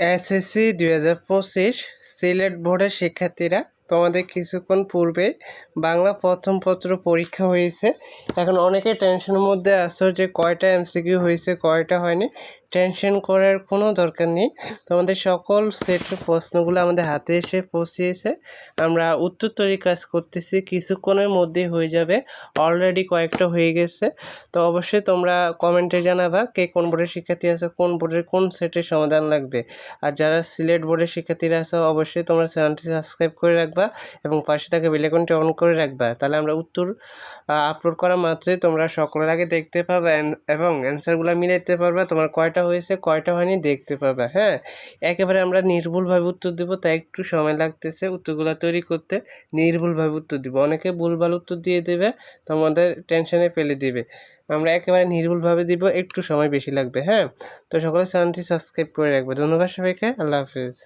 SSC দুই হাজার পঁচিশ সিলেট বোর্ডের শিক্ষার্থীরা তোমাদের কিছুক্ষণ পূর্বে বাংলা প্রথম পত্র পরীক্ষা হয়েছে। এখন অনেকে টেনশনের মধ্যে আসছো যে কয়টা এমসিকিউ হয়েছে, কয়টা হয়নি। টেনশন করার কোনো দরকার নেই। তোমাদের সকল সেটের প্রশ্নগুলো আমাদের হাতে এসে পৌঁছিয়েছে। আমরা উত্তর তৈরি কাজ করতেছি, কিছুক্ষণের মধ্যেই হয়ে যাবে। অলরেডি কয়েকটা হয়ে গেছে। তো অবশ্যই তোমরা কমেন্টে জানাবা কে কোন বোর্ডের শিক্ষার্থী আছে, কোন বোর্ডের কোন সেটের সমাধান লাগবে। আর যারা সিলেট বোর্ডের শিক্ষার্থীরা আছে, অবশ্যই তোমরা চ্যানেলটি সাবস্ক্রাইব করে রাখবা এবং পাশে থাকা বেলাইকনটি অন করে রাখবা। তাহলে আমরা উত্তর আপলোড করা মাত্রই তোমরা সকলের আগে দেখতে পাবে এবং অ্যান্সারগুলো মিলাইতে পারবে। তোমার কয়টা হয়েছে, কয়টা হয়নি দেখতে পাবে হ্যাঁ? একেবারে আমরা নির্ভুলভাবে উত্তর দেবো, তাই একটু সময় লাগতেছে উত্তরগুলো তৈরি করতে। নির্ভুলভাবে উত্তর দেবো। অনেকে ভুলভাল উত্তর দিয়ে দেবে, তোমাদের টেনশনে ফেলে দিবে। আমরা একেবারে নির্ভুলভাবে দিব, একটু সময় বেশি লাগবে হ্যাঁ? তো সকলে চ্যানেলটি সাবস্ক্রাইব করে রাখবে। ধন্যবাদ সবাইকে, আল্লাহ হাফিজ।